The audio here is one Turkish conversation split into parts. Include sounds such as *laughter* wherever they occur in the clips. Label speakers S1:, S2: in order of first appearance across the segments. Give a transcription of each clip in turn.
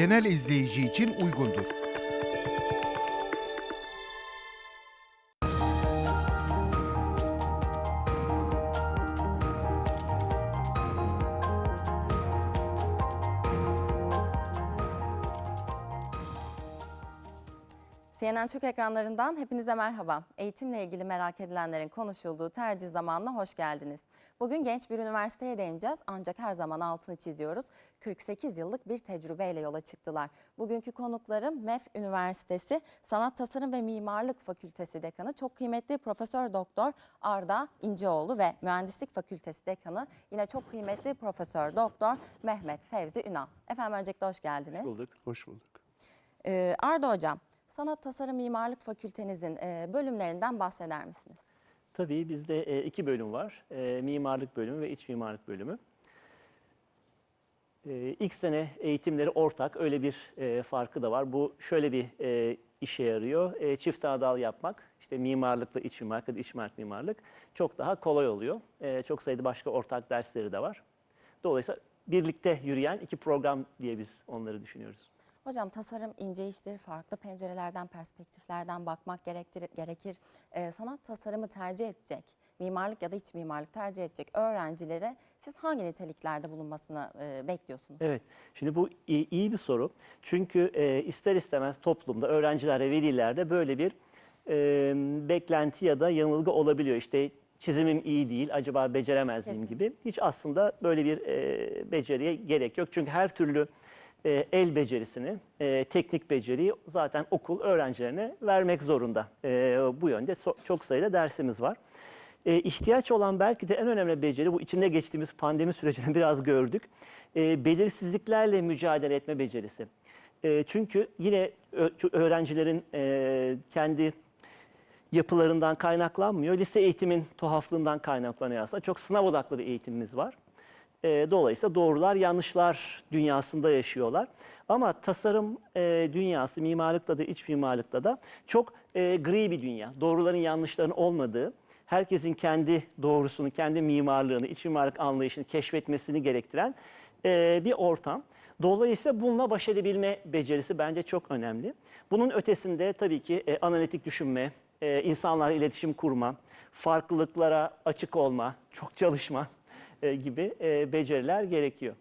S1: genel izleyici için uygundur.
S2: CNN Türk ekranlarından hepinize merhaba. Eğitimle ilgili merak edilenlerin konuşulduğu tercih zamanına hoş geldiniz. Bugün genç bir üniversiteye değineceğiz ancak her zaman altını çiziyoruz. 48 yıllık bir tecrübeyle yola çıktılar. Bugünkü konuklarım MEF Üniversitesi Sanat Tasarım ve Mimarlık Fakültesi Dekanı çok kıymetli Profesör Doktor Arda İnceoğlu ve Mühendislik Fakültesi Dekanı yine çok kıymetli Profesör Doktor Mehmet Fevzi Ünal. Efendim öncelikle hoş geldiniz.
S3: Bulduk.
S4: Hoş bulduk.
S2: Ee, Arda Hocam, Sanat Tasarım Mimarlık Fakültenizin e, bölümlerinden bahseder misiniz?
S3: Tabii bizde e, iki bölüm var. E, mimarlık bölümü ve iç mimarlık bölümü. E, ilk sene eğitimleri ortak. Öyle bir farkı da var. Bu şöyle bir işe yarıyor. Çift dal yapmak, işte mimarlıkla iç mimarlık iç mimarlık mimarlık çok daha kolay oluyor. Çok sayıda başka ortak dersleri de var. Dolayısıyla birlikte yürüyen iki program diye biz onları düşünüyoruz.
S2: Hocam tasarım ince iştir, farklı pencerelerden, perspektiflerden bakmak gerektir, gerekir. Ee, sanat tasarımı tercih edecek, mimarlık ya da iç mimarlık tercih edecek öğrencilere siz hangi niteliklerde bulunmasını e, bekliyorsunuz?
S3: Evet, şimdi bu iyi, iyi bir soru. Çünkü e, ister istemez toplumda, öğrenciler ve velilerde böyle bir e, beklenti ya da yanılgı olabiliyor. İşte çizimim iyi değil, acaba beceremez miyim
S2: Kesin.
S3: gibi. Hiç aslında böyle bir e, beceriye gerek yok. Çünkü her türlü e, el becerisini, e, teknik beceriyi zaten okul öğrencilerine vermek zorunda. E, bu yönde so- çok sayıda dersimiz var. E, ihtiyaç olan belki de en önemli beceri bu içinde geçtiğimiz pandemi sürecinde *laughs* biraz gördük. E, belirsizliklerle mücadele etme becerisi. E, çünkü yine öğrencilerin e, kendi yapılarından kaynaklanmıyor. Lise eğitimin tuhaflığından kaynaklanıyor aslında. Çok sınav odaklı bir eğitimimiz var. E, dolayısıyla doğrular yanlışlar dünyasında yaşıyorlar. Ama tasarım e, dünyası mimarlıkta da iç mimarlıkta da çok e, gri bir dünya. Doğruların yanlışların olmadığı, herkesin kendi doğrusunu, kendi mimarlığını, iç mimarlık anlayışını keşfetmesini gerektiren e, bir ortam. Dolayısıyla bununla baş edebilme becerisi bence çok önemli. Bunun ötesinde tabii ki e, analitik düşünme, e, insanlarla iletişim kurma, farklılıklara açık olma, çok çalışma e, gibi e, beceriler gerekiyor.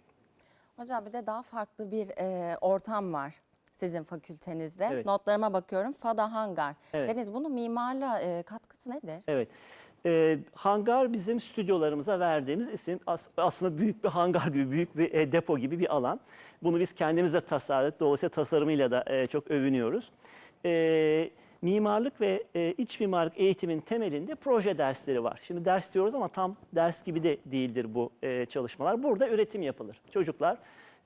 S2: Hocam bir de daha farklı bir e, ortam var sizin fakültenizde.
S3: Evet.
S2: Notlarıma bakıyorum. Fada Hangar.
S3: Evet.
S2: Deniz bunun mimarlığa e, katkısı nedir?
S3: Evet. E, hangar bizim stüdyolarımıza verdiğimiz isim As- aslında büyük bir hangar gibi, büyük bir e, depo gibi bir alan. Bunu biz kendimiz de tasarladık. Dolayısıyla tasarımıyla da e, çok övünüyoruz. E, mimarlık ve e, iç mimarlık eğitimin temelinde proje dersleri var. Şimdi ders diyoruz ama tam ders gibi de değildir bu e, çalışmalar. Burada üretim yapılır. Çocuklar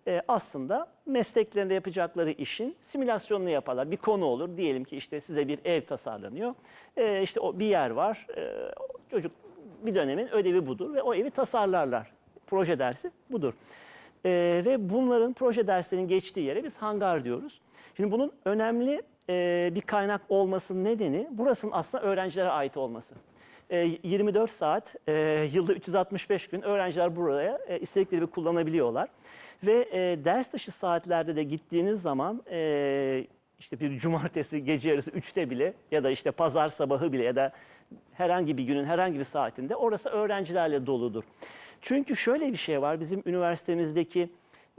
S3: e, aslında mesleklerinde yapacakları işin simülasyonunu yaparlar. Bir konu olur. Diyelim ki işte size bir ev tasarlanıyor. E, işte o bir yer var. E, çocuk bir dönemin ödevi budur ve o evi tasarlarlar. Proje dersi budur. E, ve bunların proje derslerinin geçtiği yere biz hangar diyoruz. Şimdi bunun önemli e, bir kaynak olmasının nedeni burasının aslında öğrencilere ait olması. E, 24 saat, e, yılda 365 gün öğrenciler buraya e, istedikleri gibi kullanabiliyorlar. Ve e, ders dışı saatlerde de gittiğiniz zaman e, işte bir cumartesi gece yarısı 3'te bile ya da işte pazar sabahı bile ya da herhangi bir günün herhangi bir saatinde orası öğrencilerle doludur. Çünkü şöyle bir şey var bizim üniversitemizdeki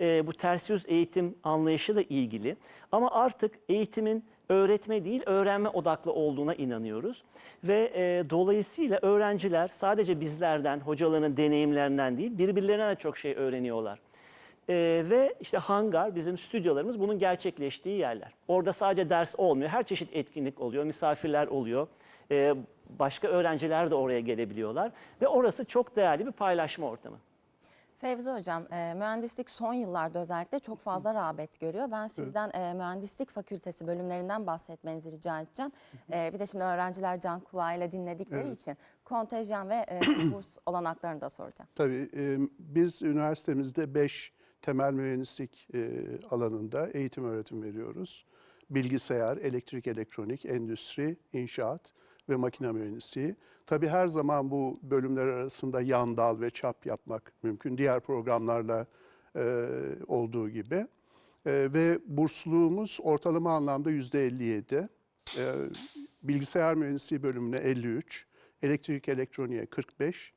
S3: e, bu ters yüz eğitim anlayışı da ilgili. Ama artık eğitimin öğretme değil öğrenme odaklı olduğuna inanıyoruz. Ve e, dolayısıyla öğrenciler sadece bizlerden, hocaların deneyimlerinden değil birbirlerine de çok şey öğreniyorlar. E, ve işte hangar bizim stüdyolarımız bunun gerçekleştiği yerler. Orada sadece ders olmuyor. Her çeşit etkinlik oluyor, misafirler oluyor. E, başka öğrenciler de oraya gelebiliyorlar. Ve orası çok değerli bir paylaşma ortamı.
S2: Fevzi Hocam, e, mühendislik son yıllarda özellikle çok fazla rağbet görüyor. Ben sizden e, mühendislik fakültesi bölümlerinden bahsetmenizi rica edeceğim. E, bir de şimdi öğrenciler can kulağıyla dinledikleri
S4: Evet.
S2: için kontenjan ve e, *clears throat* burs olanaklarını da soracağım.
S4: Tabii e, biz üniversitemizde 5 temel mühendislik e, alanında eğitim öğretim veriyoruz. Bilgisayar, elektrik, elektronik, endüstri, inşaat ve makine mühendisliği. Tabii her zaman bu bölümler arasında yan dal ve çap yapmak mümkün. Diğer programlarla e, olduğu gibi. Ee, ve bursluğumuz ortalama anlamda yüzde 57. Ee, bilgisayar mühendisliği bölümüne 53, elektrik elektroniğe 45,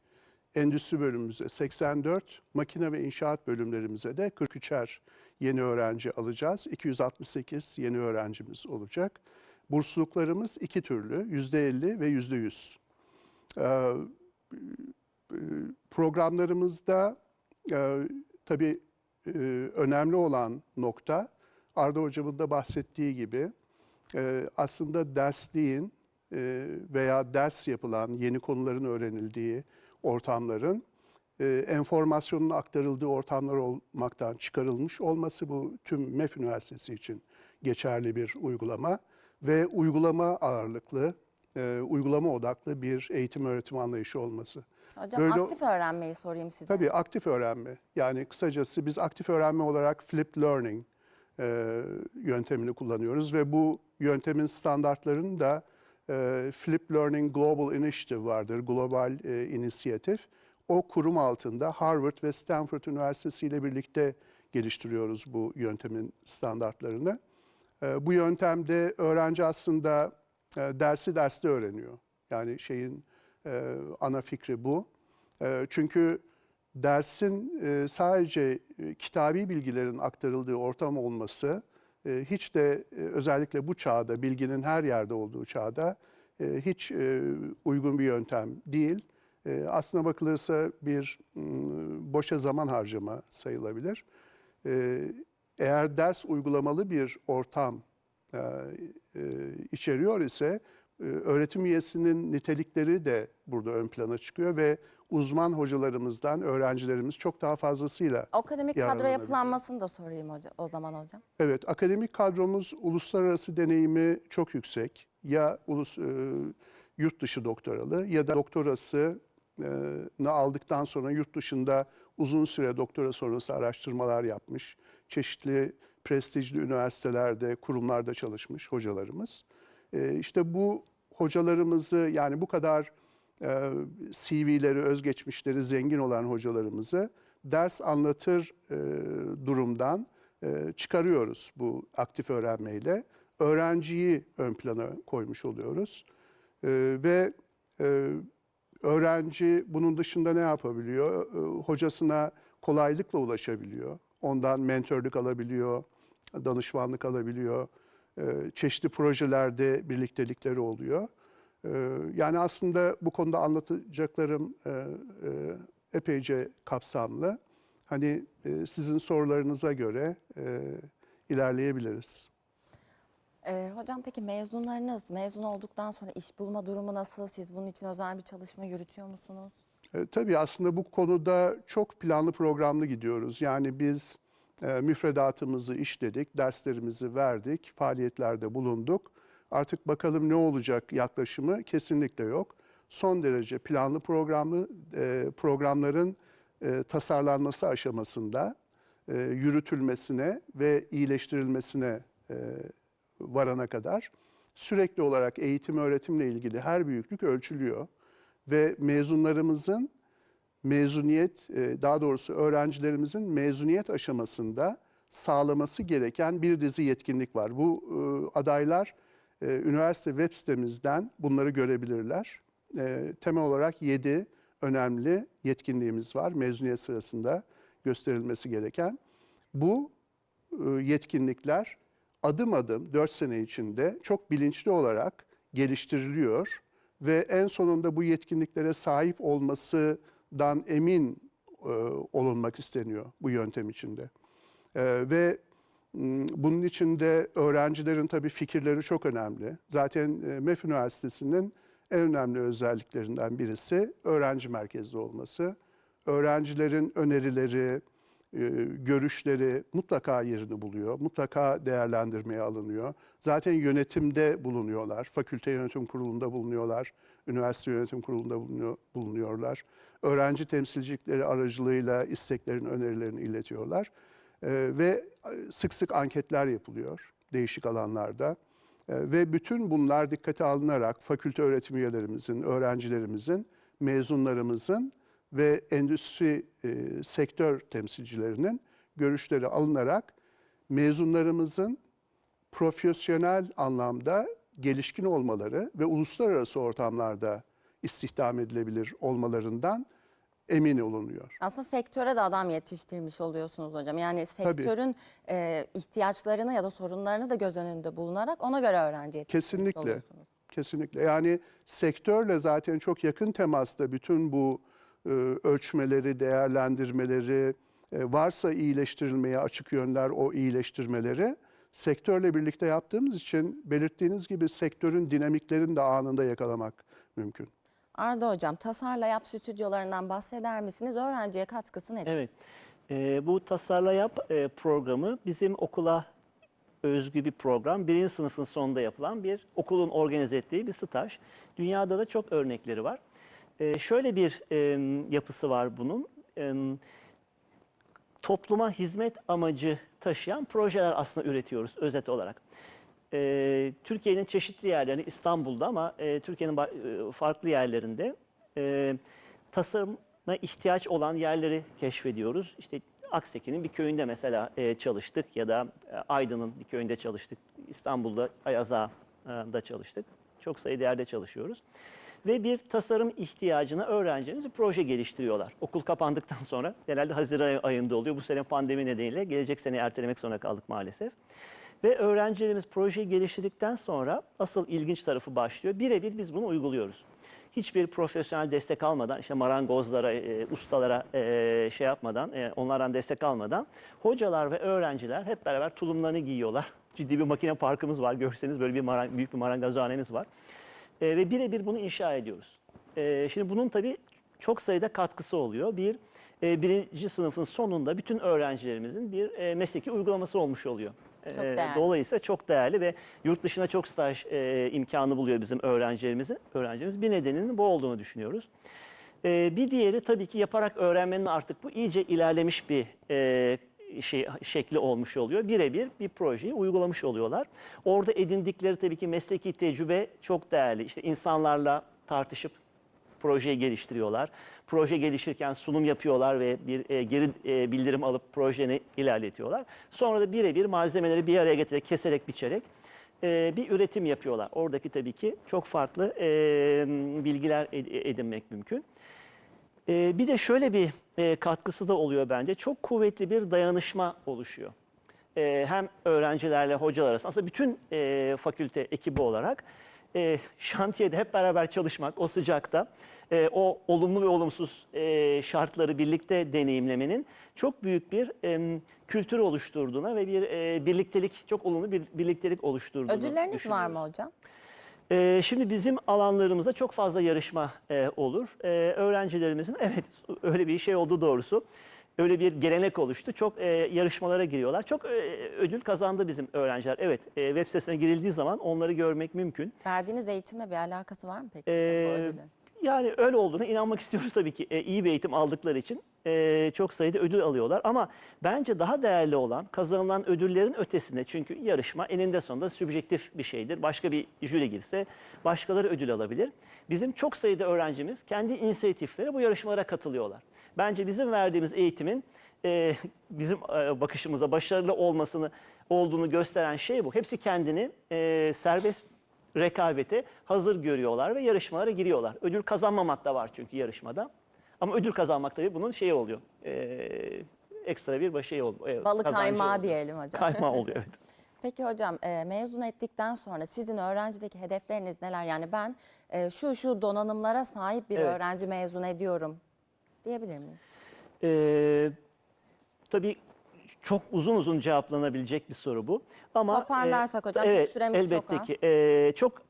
S4: endüstri bölümümüze 84, makine ve inşaat bölümlerimize de 43'er yeni öğrenci alacağız. 268 yeni öğrencimiz olacak. Bursluluklarımız iki türlü, yüzde 50 ve yüzde 100. Ee, programlarımızda e, tabii e, önemli olan nokta Arda Hocam'ın da bahsettiği gibi e, aslında dersliğin veya ders yapılan yeni konuların öğrenildiği ortamların enformasyonun aktarıldığı ortamlar olmaktan çıkarılmış olması bu tüm MEF Üniversitesi için geçerli bir uygulama ve uygulama ağırlıklı, e, uygulama odaklı bir eğitim öğretim anlayışı olması.
S2: Hocam
S4: Böyle-
S2: aktif öğrenmeyi sorayım size.
S4: Tabii aktif öğrenme. Yani kısacası biz aktif öğrenme olarak flipped learning e, yöntemini kullanıyoruz ve bu yöntemin standartlarını da e, Flip Learning Global Initiative vardır, global e, inisiyatif. O kurum altında Harvard ve Stanford Üniversitesi ile birlikte geliştiriyoruz bu yöntemin standartlarını. E, bu yöntemde öğrenci aslında e, dersi derste öğreniyor. Yani şeyin e, ana fikri bu. E, çünkü dersin sadece kitabi bilgilerin aktarıldığı ortam olması hiç de özellikle bu çağda, bilginin her yerde olduğu çağda hiç uygun bir yöntem değil. Aslına bakılırsa bir mm, boşa zaman harcama sayılabilir. Eğer ders uygulamalı bir ortam e, e, içeriyor ise e, öğretim üyesinin nitelikleri de burada ön plana çıkıyor ve uzman hocalarımızdan öğrencilerimiz çok daha fazlasıyla
S2: Akademik kadro yapılanmasını da sorayım hoca, o zaman hocam.
S4: Evet, akademik kadromuz uluslararası deneyimi çok yüksek. Ya ulus, e, yurt dışı doktoralı ya da doktorası e, aldıktan sonra yurt dışında uzun süre doktora sonrası araştırmalar yapmış. Çeşitli prestijli üniversitelerde, kurumlarda çalışmış hocalarımız. E, işte bu hocalarımızı yani bu kadar e, CV'leri, özgeçmişleri zengin olan hocalarımızı ders anlatır e, durumdan e, çıkarıyoruz bu aktif öğrenmeyle. Öğrenciyi ön plana koymuş oluyoruz. E, ve öğrenci bunun dışında ne yapabiliyor? E, hocasına kolaylıkla ulaşabiliyor. Ondan mentörlük alabiliyor, danışmanlık alabiliyor. E, çeşitli projelerde birliktelikleri oluyor. E, yani aslında bu konuda anlatacaklarım e, e, epeyce kapsamlı. Hani e, sizin sorularınıza göre ilerleyebiliriz.
S2: Ee, hocam peki mezunlarınız mezun olduktan sonra iş bulma durumu nasıl? Siz bunun için özel bir çalışma yürütüyor musunuz?
S4: E, tabii aslında bu konuda çok planlı programlı gidiyoruz. Yani biz e, müfredatımızı işledik, derslerimizi verdik, faaliyetlerde bulunduk. Artık bakalım ne olacak yaklaşımı kesinlikle yok. Son derece planlı programlı e, programların e, tasarlanması aşamasında e, yürütülmesine ve iyileştirilmesine e, varana kadar sürekli olarak eğitim öğretimle ilgili her büyüklük ölçülüyor ve mezunlarımızın mezuniyet, e, daha doğrusu öğrencilerimizin mezuniyet aşamasında sağlaması gereken bir dizi yetkinlik var. Bu e, adaylar e, üniversite web sitemizden bunları görebilirler. Temel olarak 7 önemli yetkinliğimiz var mezuniyet sırasında gösterilmesi gereken. Bu yetkinlikler adım adım 4 sene içinde çok bilinçli olarak geliştiriliyor ve en sonunda bu yetkinliklere sahip olmasından emin e, olunmak isteniyor bu yöntem içinde. E, ve m, bunun içinde öğrencilerin tabii fikirleri çok önemli. Zaten e, MEF Üniversitesi'nin en önemli özelliklerinden birisi öğrenci merkezli olması. Öğrencilerin önerileri, görüşleri mutlaka yerini buluyor. Mutlaka değerlendirmeye alınıyor. Zaten yönetimde bulunuyorlar. Fakülte yönetim kurulunda bulunuyorlar. Üniversite yönetim kurulunda bulunuyor- bulunuyorlar. Öğrenci temsilcilikleri aracılığıyla isteklerini, önerilerini iletiyorlar. E, Ve sık sık anketler yapılıyor değişik alanlarda. E, Ve bütün bunlar dikkate alınarak fakülte öğretim üyelerimizin, öğrencilerimizin, mezunlarımızın ve endüstri e, sektör temsilcilerinin görüşleri alınarak mezunlarımızın profesyonel anlamda gelişkin olmaları ve uluslararası ortamlarda istihdam edilebilir olmalarından emin olunuyor.
S2: Aslında sektöre de adam yetiştirmiş oluyorsunuz hocam. Yani sektörün e, ihtiyaçlarını ya da sorunlarını da göz önünde bulunarak ona göre öğrenci yetiştirmiş
S4: Kesinlikle.
S2: oluyorsunuz.
S4: Kesinlikle. Yani sektörle zaten çok yakın temasta bütün bu ölçmeleri, değerlendirmeleri, e, varsa iyileştirilmeye açık yönler o iyileştirmeleri sektörle birlikte yaptığımız için belirttiğiniz gibi sektörün dinamiklerini de anında yakalamak mümkün.
S2: Arda hocam tasarla yap stüdyolarından bahseder misiniz? Öğrenciye katkısı nedir?
S3: Evet. Ee, bu Tasarla Yap e, programı bizim okula özgü bir program. Birinci sınıfın sonunda yapılan bir okulun organize ettiği bir staj. Dünyada da çok örnekleri var. Ee, şöyle bir e, yapısı var bunun. E, topluma hizmet amacı taşıyan projeler aslında üretiyoruz özet olarak. Ee, Türkiye'nin çeşitli yerlerinde, İstanbul'da ama e, Türkiye'nin e, farklı yerlerinde e, tasarıma ihtiyaç olan yerleri keşfediyoruz. İşte Akseki'nin bir köyünde mesela e, çalıştık ya da e, Aydın'ın bir köyünde çalıştık. İstanbul'da Ayazağa'da çalıştık. Çok sayıda yerde çalışıyoruz. Ve bir tasarım ihtiyacına öğrencilerimiz proje geliştiriyorlar. Okul kapandıktan *laughs* sonra genelde Haziran ayında oluyor. Bu sene pandemi nedeniyle gelecek sene ertelemek zorunda kaldık maalesef. Ve öğrencilerimiz projeyi geliştirdikten sonra asıl ilginç tarafı başlıyor. Birebir biz bunu uyguluyoruz. Hiçbir profesyonel destek almadan, işte marangozlara, e, ustalara e, şey yapmadan, e, onlardan destek almadan hocalar ve öğrenciler hep beraber tulumlarını giyiyorlar. *laughs* Ciddi bir makine parkımız var. Görseniz böyle bir marang, büyük bir marangozhanemiz var. E, ve birebir bunu inşa ediyoruz. E, şimdi bunun tabii çok sayıda katkısı oluyor. Bir, e, birinci sınıfın sonunda bütün öğrencilerimizin bir e, mesleki uygulaması olmuş oluyor.
S2: Çok
S3: E,
S2: değerli.
S3: Dolayısıyla çok değerli ve yurt dışına çok staj e, imkanı buluyor bizim öğrencilerimizin. Öğrencimiz bir nedeninin bu olduğunu düşünüyoruz. E, bir diğeri tabii ki yaparak öğrenmenin artık bu iyice ilerlemiş bir e, şey şekli olmuş oluyor. Birebir bir projeyi uygulamış oluyorlar. Orada edindikleri tabii ki mesleki tecrübe çok değerli. İşte insanlarla tartışıp projeyi geliştiriyorlar. Proje gelişirken sunum yapıyorlar ve bir e, geri e, bildirim alıp projeni ilerletiyorlar. Sonra da birebir malzemeleri bir araya getirerek, keserek, biçerek e, bir üretim yapıyorlar. Oradaki tabii ki çok farklı e, bilgiler ed- edinmek mümkün. E, bir de şöyle bir e, katkısı da oluyor bence. Çok kuvvetli bir dayanışma oluşuyor. E, hem öğrencilerle hocalar arasında aslında bütün e, fakülte ekibi olarak e, şantiyede hep beraber çalışmak o sıcakta e, o olumlu ve olumsuz e, şartları birlikte deneyimlemenin çok büyük bir e, kültür oluşturduğuna ve bir e, birliktelik çok olumlu bir birliktelik oluşturduğunu
S2: Ödülleriniz var mı hocam?
S3: Ee, şimdi bizim alanlarımızda çok fazla yarışma e, olur. Ee, öğrencilerimizin *laughs* evet öyle bir şey oldu doğrusu. Öyle bir gelenek oluştu. Çok e, yarışmalara giriyorlar. Çok e, ödül kazandı bizim öğrenciler. Evet e, web sitesine girildiği zaman onları görmek mümkün.
S2: Verdiğiniz eğitimle bir alakası var mı peki?
S3: Ee,
S2: bu ödülün?
S3: Yani öyle olduğuna inanmak *laughs* istiyoruz tabii ki. E, iyi bir eğitim aldıkları için e, çok sayıda ödül alıyorlar. Ama bence daha değerli olan kazanılan ödüllerin ötesinde. Çünkü yarışma eninde sonunda sübjektif bir şeydir. Başka bir jüri girse başkaları ödül alabilir. Bizim çok sayıda öğrencimiz kendi inisiyatifleri bu yarışmalara katılıyorlar. Bence bizim verdiğimiz eğitimin e, bizim e, bakışımıza başarılı olmasını olduğunu gösteren şey bu. Hepsi kendini e, serbest rekabete hazır görüyorlar ve yarışmalara giriyorlar. Ödül kazanmamak da var çünkü yarışmada. Ama ödül kazanmak tabii bunun şeyi oluyor. Ee, ekstra bir şey oluyor.
S2: Balı
S3: kazancı
S2: kaymağı
S3: oluyor.
S2: diyelim hocam.
S3: Kaymağı oluyor evet. *laughs*
S2: Peki hocam e, mezun ettikten sonra sizin öğrencideki hedefleriniz neler? Yani ben e, şu şu donanımlara sahip bir
S3: Evet.
S2: öğrenci mezun ediyorum diyebilir miyiz?
S3: Ee, tabii çok uzun uzun cevaplanabilecek bir soru bu. Ama
S2: Toparlarsak hocam, çünkü süremiz çok
S3: elbette
S2: az.
S3: ki e, çok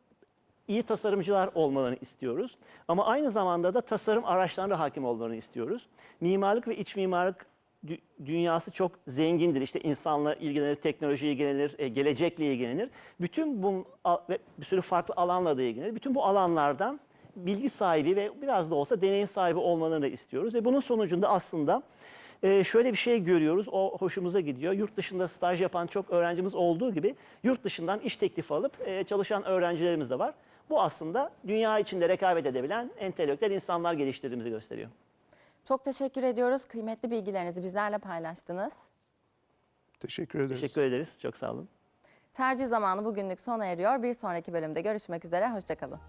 S3: iyi tasarımcılar olmalarını istiyoruz. Ama aynı zamanda da tasarım araçlarına hakim olmalarını istiyoruz. Mimarlık ve iç mimarlık dü- dünyası çok zengindir. İşte insanla ilgilenir, teknolojiye ilgilenir, e, gelecekle ilgilenir. Bütün bu ve bir sürü farklı alanla da ilgilenir. Bütün bu alanlardan bilgi sahibi ve biraz da olsa deneyim sahibi olmalarını istiyoruz. Ve bunun sonucunda aslında e, şöyle bir şey görüyoruz, o hoşumuza gidiyor. Yurt dışında staj yapan çok öğrencimiz olduğu gibi yurt dışından iş teklifi alıp e, çalışan öğrencilerimiz de var. Bu aslında dünya içinde rekabet edebilen entelektüel insanlar geliştirdiğimizi gösteriyor.
S2: Çok teşekkür ediyoruz. Kıymetli bilgilerinizi bizlerle paylaştınız.
S4: Teşekkür ederiz.
S3: Teşekkür ederiz. Çok sağ olun.
S2: Tercih zamanı bugünlük sona eriyor. Bir sonraki bölümde görüşmek üzere. Hoşçakalın.